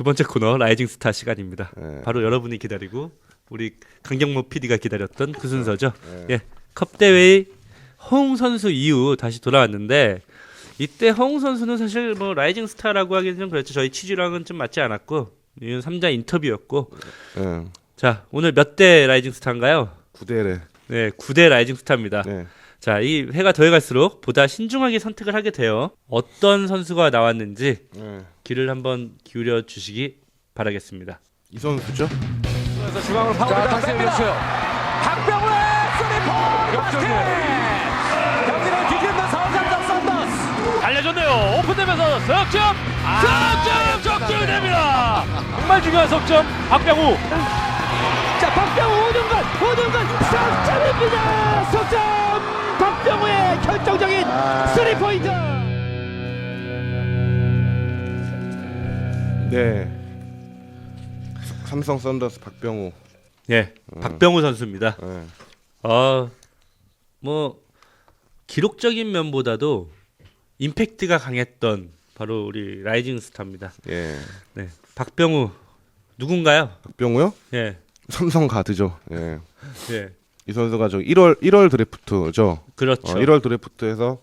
두 번째 코너 라이징 스타 시간입니다. 네. 바로 여러분이 기다리고 우리 강경모 PD가 기다렸던 그 순서죠. 예, 컵 대회의 허웅 선수 이후 다시 돌아왔는데 이때 허웅 선수는 사실 뭐 라이징 스타라고 하기는 좀 그렇죠. 저희 치즈랑은 좀 맞지 않았고 이건 3자 인터뷰였고 예. 자 오늘 몇 대 라이징 스타인가요? 구대래. 네, 9대 라이징 스타입니다. 네. 자, 이 회가 더해갈수록 보다 신중하게 선택을 하게 돼요. 어떤 선수가 나왔는지 네. 귀를 한번 기울여 주시기 바라겠습니다. 이 선수죠? 그래서 중앙을 파고들다 다시 열렸어요. 박병우의 쓰리포 바스켓. 경기를 뒤집는 서울삼성 썬더스. 달려줬네요. 오픈되면서 석점, 석점, 석점이 됩니다. 정말 중요한 석점. 박병우. 자 박병우 오는건 오는건 석점입니다. 석점. 박병우의 결정적인 쓰리포인트. 네. 삼성 썬더스 박병호. 예, 박병우 선수입니다. 네. 어, 뭐 기록적인 면보다도 임팩트가 강했던 바로 우리 라이징 스타입니다. 예. 네, 박병우 누군가요? 박병호요? 예, 삼성 가드죠. 예. 예, 이 선수가 저 1월 1월 드래프트죠. 그렇죠. 어, 1월 드래프트에서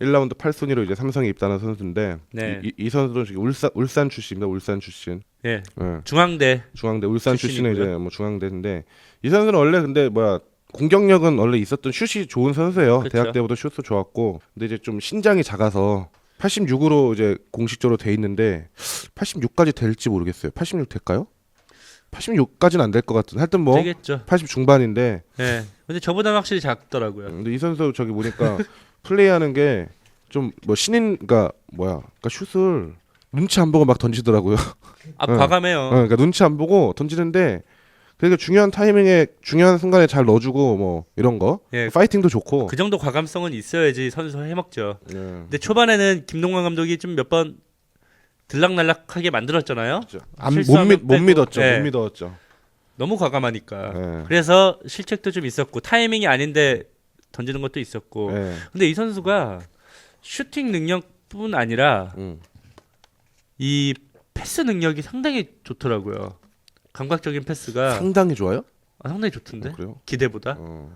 1라운드 8순위로 이제 삼성에 입단한 선수인데 네. 이, 이 선수는 저기 울산 울산 출신입니다. 울산 출신. 예, 예. 중앙대 중앙대 울산 출신이고요. 이제 뭐 중앙대인데 이 선수는 원래 근데 뭐야 공격력은 원래 있었던 슛이 좋은 선수예요. 그쵸. 대학 때부터 슛도 좋았고 근데 이제 좀 신장이 작아서 86으로 이제 공식적으로 돼 있는데 86까지 될지 모르겠어요. 86 될까요? 86까지는 안 될 것 같은. 하여튼 뭐 되겠죠. 80 중반인데 예, 근데 저보다 확실히 작더라고요. 근데 이 선수 저기 보니까 플레이하는 게 좀 뭐 신인 그러니까 뭐야 그러니까 슛을 눈치 안 보고 막 던지더라고요. 아 네. 과감해요. 어, 그러니까 눈치 안 보고 던지는데 그러니까 중요한 타이밍에 중요한 순간에 잘 넣어주고 뭐 이런 거 예, 파이팅도 좋고. 그 정도 과감성은 있어야지 선수 해먹죠. 예. 근데 초반에는 김동관 감독이 좀 몇 번 들락날락하게 만들었잖아요. 안, 못, 실수하면 믿, 못 빼고. 믿었죠. 예. 못 믿었죠. 너무 과감하니까. 예. 그래서 실책도 좀 있었고 타이밍이 아닌데 던지는 것도 있었고. 예. 근데 이 선수가 슈팅 능력뿐 아니라 음. 이 패스 능력이 상당히 좋더라고요. 감각적인 패스가 상당히 좋아요. 아, 상당히 좋던데 어, 그래요? 기대보다. 어.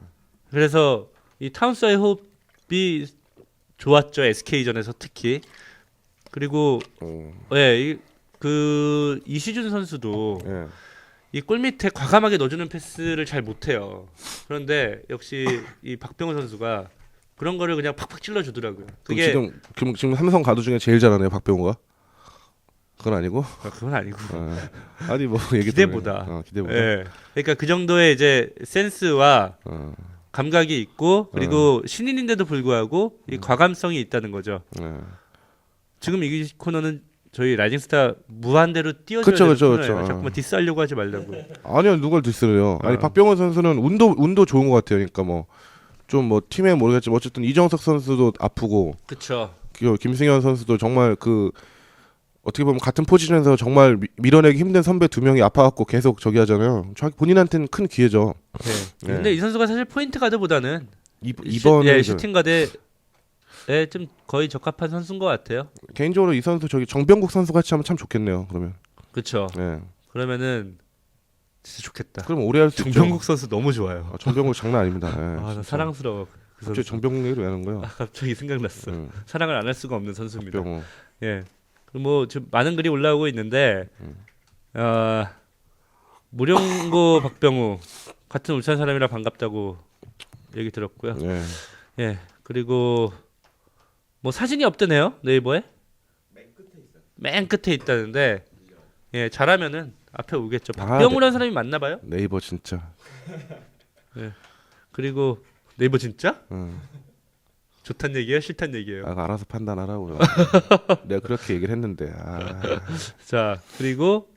그래서 이 타운스와의 호흡이 좋았죠 SK전에서 특히 그리고 어. 예, 이, 그 이시준 선수도 예. 이골 밑에 과감하게 넣어주는 패스를 잘 못해요. 그런데 역시 이 박병호 선수가 그런 거를 그냥 팍팍 찔러주더라고요. 그게 지금 지금 지금 삼성 가드 중에 제일 잘하네요 박병호가. 그건 아니고. 아, 그건 아니고. 어. 아니 뭐 얘기 기대보다. 어, 기대보다. 예. 그러니까 그 정도의 이제 센스와 어. 감각이 있고 그리고 신인인데도 불구하고 이 과감성이 있다는 거죠. 예. 지금 이 코너는 저희 라이징스타 무한대로 그쵸, 되는 그쵸, 코너예요. 그쵸. 자꾸만 디스하려고 하지 말라고. 아니요 누굴 디스래요. 아니 어. 박병호 선수는 운도 운도 좋은 것 같아요. 그러니까 뭐 좀 뭐 팀에 모르겠지만 어쨌든 이정석 선수도 아프고 그쵸. 그 김승현 선수도 정말 그 어떻게 보면 같은 포지션에서 정말 미- 밀어내기 힘든 선배 두 명이 아파갖고 계속 저기 하잖아요. 자기 본인한테는 큰 기회죠. 네. 네. 근데 이 선수가 사실 포인트 가드보다는 이, 슈- 이번 예, 슈팅 가드 에좀 거의 적합한 선수인 것 같아요. 개인적으로 이 선수 저기 정병국 선수 같이 하면 참 좋겠네요. 그러면 그렇죠. 예. 그러면은 진짜 좋겠다. 그럼 오래 할수 있죠. 정병국 선수 너무 좋아요. 아, 정병국 장난 아닙니다. 예, 아, 나 진짜. 사랑스러워. 그 갑자기 선수. 정병국 얘기를 왜 하는 거야? 아, 갑자기 생각났어. 응. 사랑을 안 할 수가 없는 선수입니다. 정병호. 예. 그리고 뭐 지금 많은 글이 올라오고 있는데 어, 무령고 박병우 같은 울산 사람이라 반갑다고 얘기 들었고요. 예. 예. 그리고 뭐 사진이 없대네요 네이버에. 맨 끝에 있다는데 예 잘하면은 앞에 오겠죠. 아, 박병우라는 사람이 맞나 봐요. 네이버 진짜. 그리고 네이버 진짜 응. 좋단 얘기예요, 싫단 얘기예요. 아, 알아서 판단하라고요. 내가 그렇게 얘기를 했는데. 아. 자 그리고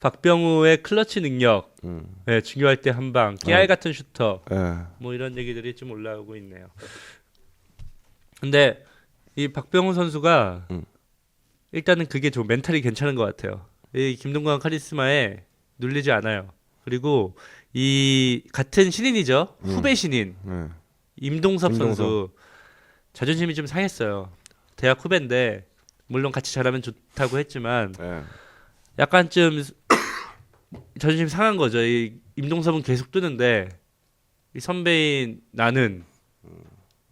박병우의 클러치 능력, 음. 예, 중요할 때 한 방, 깨알 어. 같은 슈터, 예. 뭐 이런 얘기들이 좀 올라오고 있네요. 근데 이 박병호 선수가 음. 일단은 그게 좀 멘탈이 괜찮은 것 같아요. 이 김동관 카리스마에 눌리지 않아요. 그리고 이 같은 신인이죠. 음. 후배 신인 예. 임동섭 임동섭. 선수 자존심이 좀 상했어요. 대학 후배인데 물론 같이 잘하면 좋다고 했지만 예. 약간 좀 자존심 상한 거죠. 이 임동섭은 계속 뜨는데 이 선배인 나는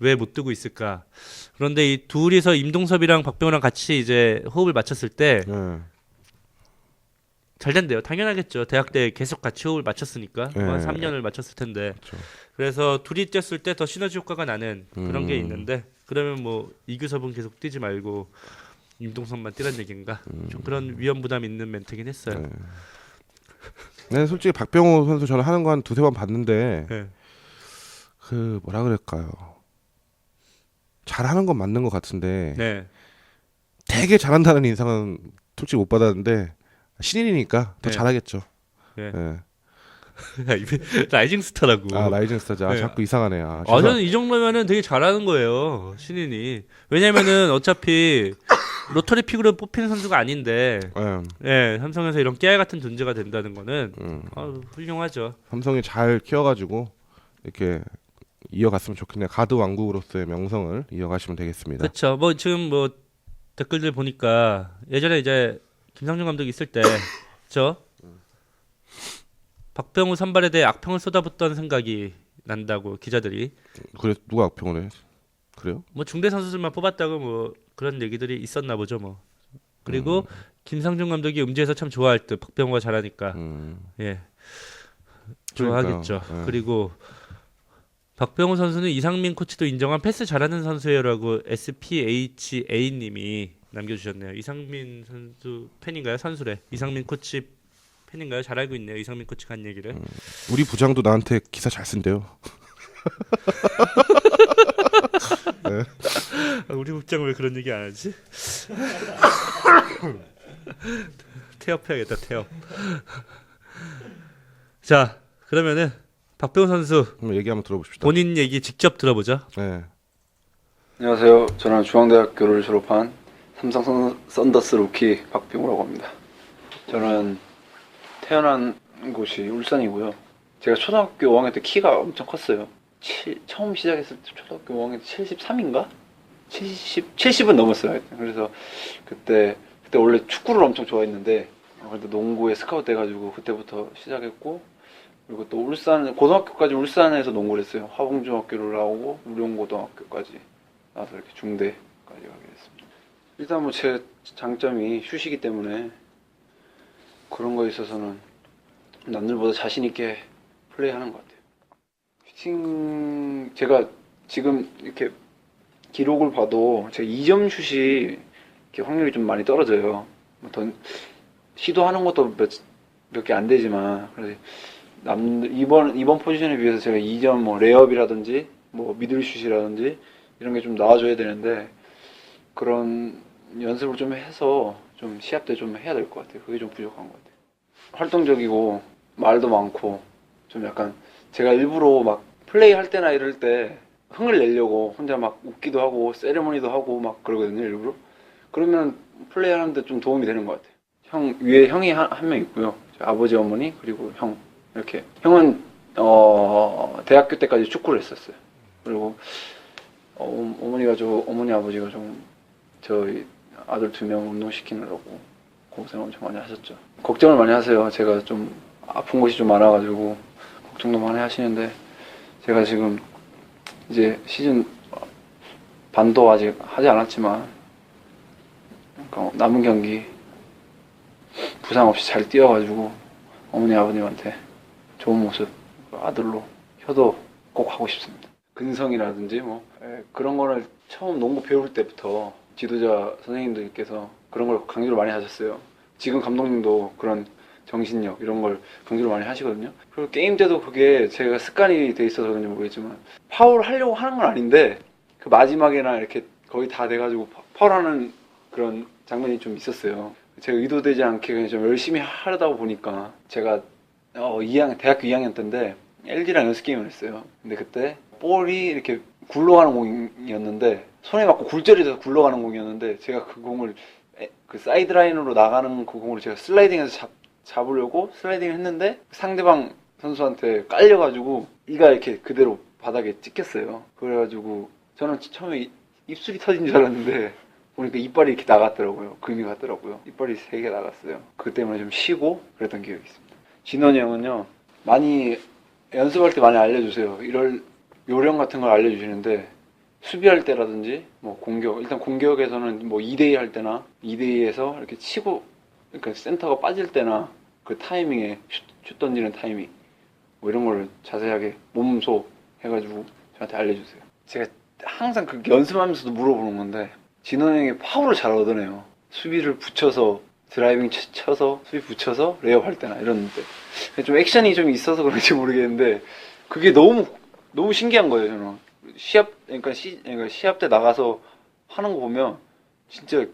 왜 못 뜨고 있을까? 그런데 이 둘이서 임동섭이랑 박병호랑 같이 이제 호흡을 맞췄을 때잘 예. 된대요. 당연하겠죠. 대학 때 계속 같이 호흡을 맞췄으니까 네. 한 3년을 맞췄을 텐데. 그렇죠. 그래서 둘이 뛰었을 때 더 시너지 효과가 나는 그런 게 음. 있는데 그러면 뭐 이규섭은 계속 뛰지 말고 임동섭만 뛰란 얘기인가? 좀 그런 위험 부담 있는 멘트긴 했어요. 음. 네. 네, 솔직히 박병호 선수 저는 하는 거 한 두세 번 봤는데 네. 그 뭐라 그럴까요? 잘하는 건 맞는 것 같은데 네. 되게 잘한다는 인상은 솔직히 못 받았는데 신인이니까 더 네. 잘하겠죠. 네. 예. 라이징 스타라고. 아 라이징 스타즈 아 네. 자꾸 이상하네. 아, 아, 저는 이 정도면은 되게 잘하는 거예요. 신인이. 왜냐면은 어차피 로터리 픽으로 뽑히는 선수가 아닌데, 예. 예, 삼성에서 이런 깨알 같은 존재가 된다는 거는 음. 아, 훌륭하죠. 삼성이 잘 키워가지고 이렇게 이어갔으면 좋겠네요. 가드 왕국으로서의 명성을 이어가시면 되겠습니다. 그렇죠. 뭐 지금 뭐 댓글들 보니까 예전에 이제 김상준 감독 이 있을 때, 저 박병호 선발에 대해 악평을 쏟아붓던 생각이 난다고 기자들이 그래 누가 악평을 해? 그래요? 뭐 중대 선수들만 뽑았다고 뭐 그런 얘기들이 있었나 보죠 뭐. 그리고 김상준 감독이 음지에서 참 좋아할 듯 박병호가 잘하니까 음. 예 그러니까요. 좋아하겠죠. 예. 그리고 박병호 선수는 이상민 코치도 인정한 패스 잘하는 선수예요라고 SPHA님이 남겨주셨네요. 이상민 선수 팬인가요? 선수래. 이상민 코치 팬인가요? 잘 알고 있네요. 이상민 코치가 한 얘기를. 우리 부장도 나한테 기사 잘 쓴대요. 아, 우리 국장 왜 그런 얘기 안 하지? 태업해야겠다 태업. 자 그러면은 박병호 선수 한번 얘기 한번 들어봅시다. 본인 얘기 직접 들어보죠. 네. 안녕하세요. 저는 중앙대학교를 졸업한 삼성 선- 썬더스 루키 박병호라고 합니다. 저는 태어난 곳이 울산이고요. 제가 초등학교 5학년 때 키가 엄청 컸어요. 칠- 처음 시작했을 때 초등학교 5학년 때 73인가? 70, 70은 넘었어요. 하여튼. 그래서 그때 그때 원래 축구를 엄청 좋아했는데 어, 그래도 농구에 스카우트 돼가지고 그때부터 시작했고 그리고 또 울산 고등학교까지 울산에서 농구를 했어요. 화봉중학교를 나오고 우령고등학교까지 나서 이렇게 중대까지 가게 됐습니다. 일단 뭐 제 장점이 슛이기 때문에 그런 거에 있어서는 남들보다 자신 있게 플레이하는 것 같아요. 슈팅 제가 지금 이렇게 기록을 봐도 제가 2점 슛이 이렇게 확률이 좀 많이 떨어져요. 뭐 던- 시도하는 것도 몇개 안 되지만 그래서 남 이번 이번 포지션에 비해서 제가 2점 뭐 레이업이라든지 뭐 미들슛이라든지 이런 게 좀 나와줘야 되는데 그런 연습을 좀 해서 좀 시합 때 좀 해야 될 것 같아요. 그게 좀 부족한 것 같아요. 활동적이고 말도 많고 좀 약간 제가 일부러 막 플레이 할 때나 이럴 때 흥을 내려고 혼자 막 웃기도 하고 세레모니도 하고 막 그러거든요 일부러 그러면 플레이 하는데 좀 도움이 되는 것 같아요 형 위에 형이 한 명 있고요 저 아버지 어머니 그리고 형 이렇게. 형은 어 대학교 때까지 축구를 했었어요. 그리고 어, 어머니가 저 어머니 아버지가 좀 저희 아들 두 명 운동시키느라고 고생 엄청 많이 하셨죠. 걱정을 많이 하세요. 제가 좀 아픈 곳이 좀 많아가지고 걱정도 많이 하시는데 제가 지금 이제 시즌 반도 아직 하지 않았지만 그러니까 남은 경기 부상 없이 잘 뛰어가지고 어머니 아버님한테 좋은 모습 아들로 효도 꼭 하고 싶습니다. 근성이라든지 뭐 에, 그런 거를 처음 농구 배울 때부터 지도자 선생님들께서 그런 걸 강조를 많이 하셨어요. 지금 감독님도 그런 정신력 이런 걸 강조를 많이 하시거든요. 그리고 게임 때도 그게 제가 습관이 돼 있어서 그런지 모르겠지만 파울 하려고 하는 건 아닌데 그 마지막에나 이렇게 거의 다 돼가지고 파- 파울하는 그런 장면이 좀 있었어요. 제가 의도되지 않게 그냥 좀 열심히 하려다 보니까 제가 어 2학년 대학교 2학년 때인데 LG랑 연습 게임을 했어요. 근데 그때 볼이 이렇게 굴러가는 공이었는데 손에 맞고 굴절이 돼서 굴러가는 공이었는데 제가 그 공을 에- 그 사이드 라인으로 나가는 그 공을 제가 슬라이딩해서 잡, 잡으려고 슬라이딩을 했는데 상대방 선수한테 깔려가지고 이가 이렇게 그대로 바닥에 찍혔어요. 그래가지고 저는 처음에 이- 입술이 터진 줄 알았는데 보니까 이빨이 이렇게 나갔더라고요. 금이 갔더라고요. 이빨이 세 개 나갔어요. 그 때문에 좀 쉬고 그랬던 기억이 있습니다. 진원이 형은요 많이 연습할 때 많이 알려주세요. 이럴 요령 같은 걸 알려주시는데 수비할 때라든지 뭐 공격 일단 공격에서는 뭐 2대2 할 때나 2대2에서 이렇게 치고 그러니까 센터가 빠질 때나 그 타이밍에 슛, 슛 던지는 타이밍 뭐 이런 거를 자세하게 몸소 해가지고 저한테 알려주세요. 제가 항상 그 연습하면서도 물어보는 건데 진원 형이 파울을 잘 얻어내요. 수비를 붙여서 드라이빙 치- 쳐서 수비 붙여서 레이업 할 때나 이러는데 좀 액션이 좀 있어서 그런지 모르겠는데 그게 너무 너무 신기한 거예요 저는 시합 그러니까 시 그러니까 시합 때 나가서 하는 거 보면 진짜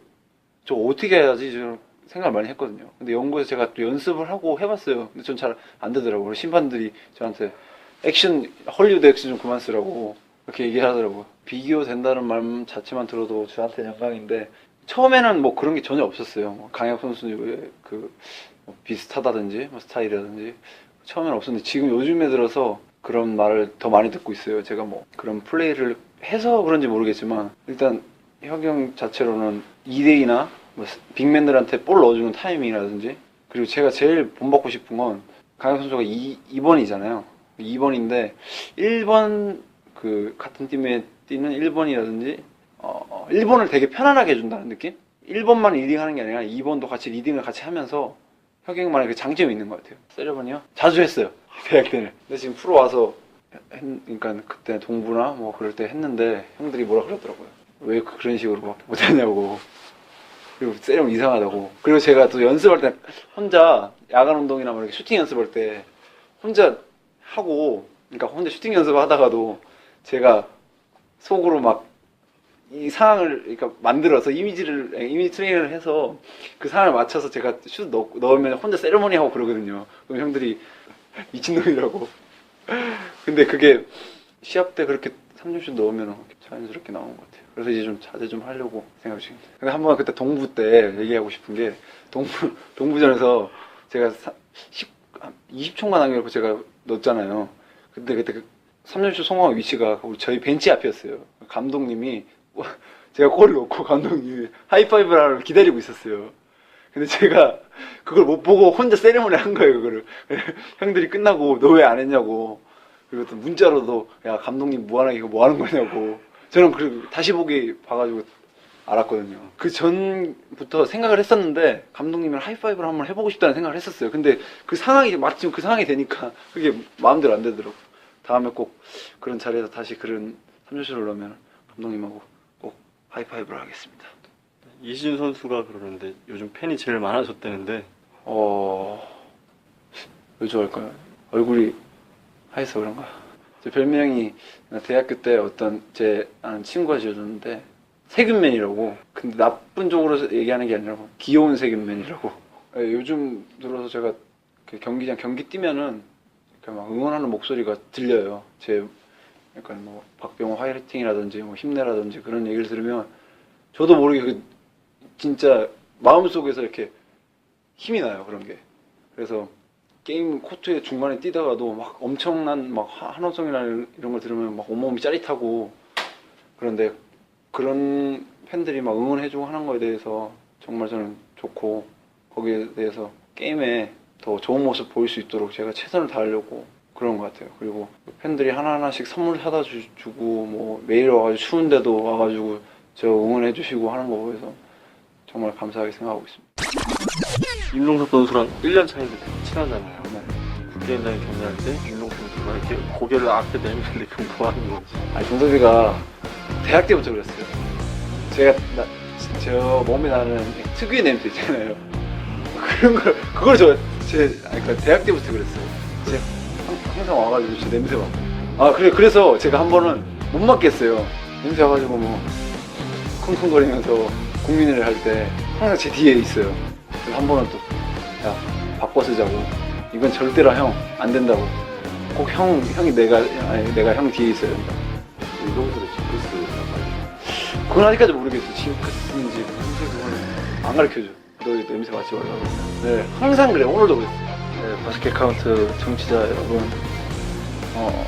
저 어떻게 해야지 저 생각을 많이 했거든요. 근데 연구에서 제가 또 연습을 하고 해봤어요. 근데 전 잘 안 되더라고요. 심판들이 저한테 액션 헐리우드 액션 좀 그만 쓰라고 그렇게 얘기하더라고요. 비교 된다는 말 자체만 들어도 저한테 영광인데 처음에는 뭐 그런 게 전혀 없었어요. 뭐 강혁 선수의 그 뭐 비슷하다든지 뭐 스타일이라든지 처음에는 없었는데 지금 요즘에 들어서 그런 말을 더 많이 듣고 있어요. 제가 뭐 그런 플레이를 해서 그런지 모르겠지만 일단 혁영 자체로는 2대2나 뭐 빅맨들한테 볼 넣어주는 타이밍이라든지 그리고 제가 제일 본받고 싶은 건 강혁 선수가 2, 2번이잖아요. 2번인데 1번 그 같은 팀에 뛰는 1번이라든지 어, 1번을 되게 편안하게 해준다는 느낌? 1번만 리딩하는 게 아니라 2번도 같이 리딩을 같이 하면서 혁영만의 그 장점이 있는 것 같아요. 세레머니요? 자주 했어요. 대학 때는. 근데 지금 프로 와서 했, 그러니까 그때 동부나 뭐 그럴 때 했는데 형들이 뭐라 그러더라고요. 왜 그런 식으로밖에 못하냐고. 그리고 세레머니 이상하다고. 그리고 제가 또 연습할 때 혼자 야간 운동이나 뭐 이렇게 슈팅 연습할 때 혼자 하고 그러니까 혼자 슈팅 연습하다가도 제가 속으로 막 이 상황을 그러니까 만들어서 이미지를 이미지 트레이닝을 해서 그 상황을 맞춰서 제가 슛 넣, 넣으면 혼자 세레머니 하고 그러거든요. 그럼 형들이 미친놈이라고. 근데 그게 시합 때 그렇게 3점슛 넣으면 자연스럽게 나오는 것 같아요. 그래서 이제 좀 자제 좀 하려고 생각 중입니다. 근데 한 번 그때 동부 때 얘기하고 싶은 게 동부 동부전에서 제가 사, 10, 20초만 남겨놓고 제가 넣었잖아요. 근데 그때 그 3점슛 성공한 위치가 저희 벤치 앞이었어요. 감독님이 제가 골을 넣고 감독님이 하이파이브를 기다리고 있었어요. 근데 제가 그걸 못 보고 혼자 세레모니 한 거예요, 그거를. 형들이 끝나고 너 왜 안 했냐고. 그리고 또 문자로도 야, 감독님 무한하게 이거 뭐 하는 거냐고. 저는 그 다시 보기 봐가지고 알았거든요. 그 전부터 생각을 했었는데 감독님이랑 하이파이브를 한번 해보고 싶다는 생각을 했었어요. 근데 그 상황이 마침 그 상황이 되니까 그게 마음대로 안 되더라고. 다음에 꼭 그런 자리에서 다시 그런 3점슛을 넣으면 감독님하고 꼭 하이파이브를 하겠습니다. 이시준 선수가 그러는데 요즘 팬이 제일 많아졌다는데 어... 왜 좋아할까요? 얼굴이 하얘서 그런가? 제 별명이 대학교 때 어떤 제 아는 친구가 지어줬는데 세균맨이라고 근데 나쁜 쪽으로 얘기하는 게 아니라 귀여운 세균맨이라고 예, 요즘 들어서 제가 그 경기장 경기 뛰면은 이렇게 막 응원하는 목소리가 들려요 제 약간 뭐 박병호 화이팅이라든지 뭐 힘내라든지 그런 얘기를 들으면 저도 모르게 그 진짜 마음속에서 이렇게 힘이 나요 그런 게. 그래서 게임 코트에 중간에 뛰다가도 막 엄청난 막 하- 한호성이나 이런 걸 들으면 막 온몸이 짜릿하고 그런데 그런 팬들이 막 응원해주고 하는 거에 대해서 정말 저는 좋고 거기에 대해서 게임에 더 좋은 모습 보일 수 있도록 제가 최선을 다하려고 그런 것 같아요. 그리고 팬들이 하나하나씩 선물 사다 주, 주고 뭐 매일 와가지고 추운데도 와가지고 저 응원해 주시고 하는 거 보여서 정말 감사하게 생각하고 있습니다. 윤종석 선수랑 1년 차인데 되게 친하잖아요. 네. 국대인단에 경기할 때 윤종석 선수가 이렇게 고개를 앞에 내밀는데 그럼 뭐 하는 거지? 아니 종섭이가 대학 때부터 그랬어요. 제가 나, 저 몸에 나는 특유의 냄새 있잖아요. 그런 걸 그걸 저제 그러니까 대학 때부터 그랬어요. 제가 항- 항상 와가지고 제 냄새 맡고. 아 그래 그래서 제가 한 번은 못 맡겠어요. 냄새 와가지고 뭐 쿵쿵거리면서 국민회를 할때 항상 제 뒤에 있어요. 그래서 한 번은 또 야 바꿔 쓰자고. 이건 절대로 형 안 된다고. 꼭 형 형이 내가 아니 내가 형 뒤에 있어야 된다. 윤종석의 징크스 그건 아직까지 모르겠어. 징크스인지 무슨 그거는 안 가르쳐줘. 너 냄새 맡지 말라고. 네, 항상 그래. 오늘도 그랬어. 네, 바스켓 카운트 정치자 여러분. 어,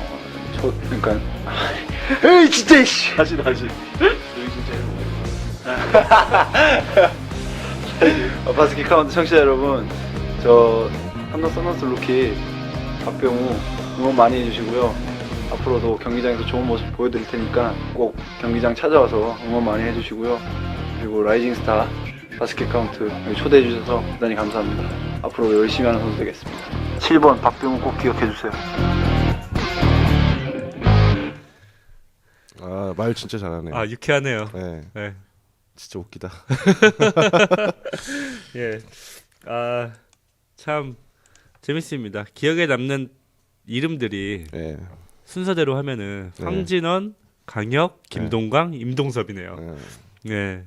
저, 그러니까. 에이, 진짜, 씨. 다시 다시 여기 진짜 어, 바스켓 카운트 청취자 여러분, 저 삼성 썬더스 루키 박병우 응원 많이 해주시고요. 앞으로도 경기장에서 좋은 모습 보여드릴 테니까 꼭 경기장 찾아와서 응원 많이 해주시고요. 그리고 라이징 스타 바스켓 카운트 여기 초대해 주셔서 대단히 감사합니다. 앞으로 열심히 하는 선수 되겠습니다. 7번 박병우 꼭 기억해 주세요. 아, 말 진짜 잘하네. 아 유쾌하네요. 네, 네. 진짜 웃기다. 예. 아, 참 재밌습니다. 기억에 남는 이름들이 네, 순서대로 하면은 네. 황진원, 강혁, 김동광, 임동섭이네요. 네. 예.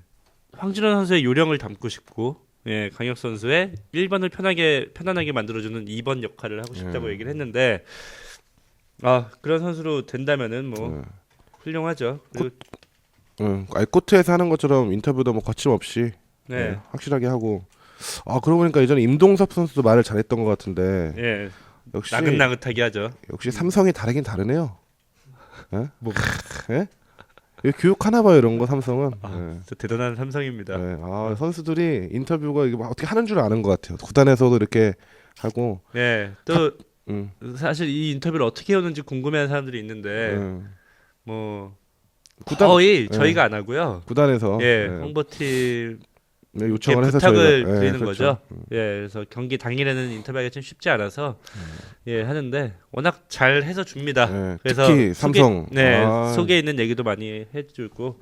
황진원 선수의 요령을 담고 싶고 예, 강혁 선수의 1번을 편하게 편안하게 만들어 주는 2번 역할을 하고 싶다고 네. 얘기를 했는데 아, 그런 선수로 된다면은 뭐 네. 훌륭하죠. 그리고 응, 아니 코트에서 하는 것처럼 인터뷰도 뭐 거침없이 네. 네, 확실하게 하고. 아 그러고 보니까 예전에 임동섭 선수도 말을 잘했던 것 같은데 예. 역시 나긋나긋하게 하죠. 역시 삼성이 다르긴 다르네요. 예? 뭐 예? 이거 교육 하나 봐요 이런 거 삼성은. 아, 예. 진짜 대단한 삼성입니다. 네, 아 선수들이 인터뷰가 이게 막 어떻게 하는 줄 아는 것 같아요. 구단에서도 이렇게 하고, 예. 또 음, 사실 이 인터뷰를 어떻게 해오는지 궁금해하는 사람들이 있는데 음. 뭐 구단- 거의 네. 저희가 안 하고요. 구단에서 예, 네, 홍보팀 네, 요청을 해서 부탁을 저희가, 예, 드리는 그렇죠. 거죠. 예, 그래서 경기 당일에는 인터뷰하기 좀 쉽지 않아서 음. 예 하는데 워낙 잘 해서 줍니다. 예, 그래서 특히 삼성, 속에, 네 아, 속에 있는 얘기도 많이 해주고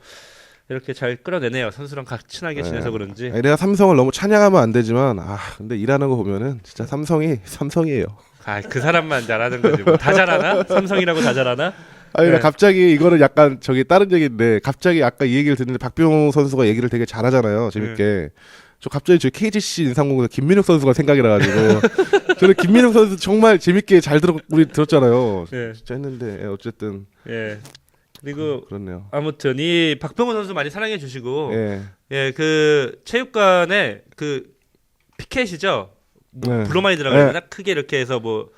이렇게 잘 끌어내네요. 선수랑 각 친하게 네. 지내서 그런지. 아니, 내가 삼성을 너무 찬양하면 안 되지만, 아 근데 일하는 거 보면은 진짜 삼성이 삼성이에요. 아 그 사람만 잘하는 거지. 뭐. 다 잘하나? 삼성이라고 다 잘하나? 아니 나 네. 갑자기 이거는 약간 저기 다른 얘기인데 갑자기 아까 이 얘기를 듣는데 박병호 선수가 얘기를 되게 잘하잖아요 재밌게 네. 저 갑자기 저 KGC 인상공에서 김민욱 선수가 생각이 나가지고 저는 김민욱 선수 정말 재밌게 잘 들었 우리 들었잖아요 예, 진짜 했는데 예, 어쨌든 예. 그리고 그 렇네요 아무튼 이 박병호 선수 많이 사랑해 주시고 예 예, 그 체육관에 그 피켓이죠. 뭐 네. 브로마이드라고 네. 해야 되나? 크게 이렇게 해서 뭐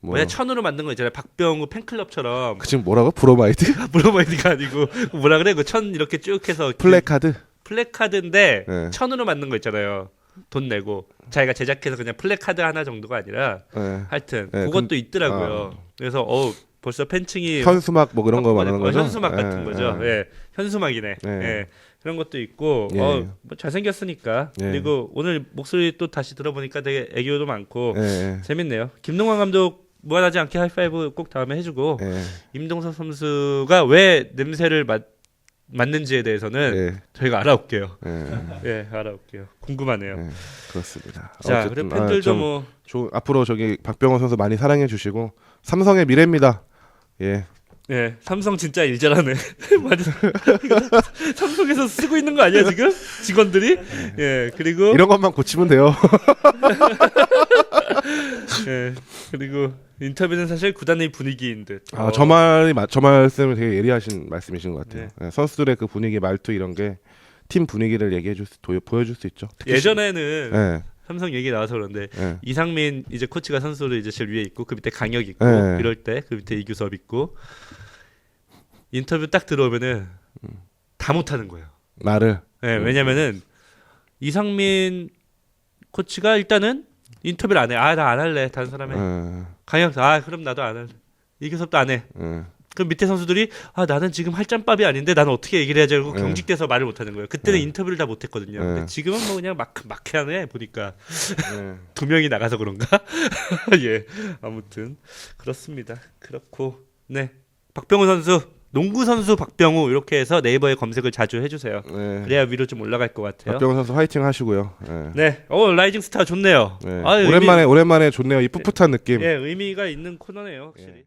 뭐 뭐야 천으로 만든 거 있잖아요. 박병우 팬클럽처럼 그 지금 뭐라고 브로마이드 브로마이드가 아니고 뭐라 그래? 그 천 이렇게 쭉 해서 그 플래카드 플래카드인데 네. 천으로 만든 거 있잖아요. 돈 내고 자기가 제작해서 그냥 플래카드 하나 정도가 아니라 예. 하여튼 네, 그것도 근- 있더라고요. 그래서 어 벌써 팬층이 현수막 뭐 그런 거확 말하는 보냈고, 거죠 현수막 같은 예, 거죠. 예. 예. 현수막이네. 네. 예. 그런 것도 있고 예. 어, 뭐 잘생겼으니까 예. 그리고 오늘 목소리 또 다시 들어보니까 되게 애교도 많고 예, 예. 재밌네요. 김동완 감독 무한하지 않게 하이파이브 꼭 다음에 해주고 예, 임동석 선수가 왜 냄새를 맡, 맡는지에 대해서는 예, 저희가 알아올게요. 예, 예, 알아올게요. 궁금하네요. 예, 그렇습니다. 자, 그리고 아, 팬들도 좀뭐 조, 앞으로 저기 박병호 선수 많이 사랑해 주시고 삼성의 미래입니다. 예, 예, 삼성 진짜 일 잘하네. 삼성에서 쓰고 있는 거 아니야 지금 직원들이? 예, 그리고 이런 것만 고치면 돼요. 예, 그리고 인터뷰는 사실 구단의 분위기인 듯. 아, 어, 저 말이 마- 저 말씀을 되게 예리하신 말씀이신 것 같아요. 네. 예, 선수들의 그 분위기, 말투 이런 게 팀 분위기를 얘기해 줄 수, 도, 보여줄 수 있죠. 특히 예전에는 시- 예, 삼성 얘기 나와서 그런데 예, 이상민 이제 코치가 선수로 이제 제일 위에 있고 그 밑에 강혁 있고 네. 이럴 때 그 밑에 이규섭 있고 인터뷰 딱 들어오면은 다 못하는 거예요. 말을 예, 왜냐면은 이상민 코치가 일단은 인터뷰를 안 해. 아 나 안 할래. 다른 사람 해. 예, 강혁 아 그럼 나도 안 할래. 이규섭도 안 해. 예, 그럼 밑에 선수들이 아 나는 지금 할 짬밥이 아닌데 나는 어떻게 얘기를 해야지 하고 네. 경직돼서 말을 못 하는 거예요. 그때는 네. 인터뷰를 다 못 했거든요. 근데 네. 지금은 뭐 그냥 막 막해하네 보니까 예. 두 명이 나가서 그런가? 예. 아무튼 그렇습니다. 그렇고 네. 박병호 선수, 농구 선수 박병호 이렇게 해서 네이버에 검색을 자주 해 주세요. 예. 그래야 위로 좀 올라갈 것 같아요. 박병호 선수 화이팅 하시고요. 예. 네. 어, 라이징 스타 좋네요. 예. 아유, 오랜만에 오랜만에 좋네요. 이 풋풋한 느낌. 의미, 예, 의미가 있는 코너네요, 확실히.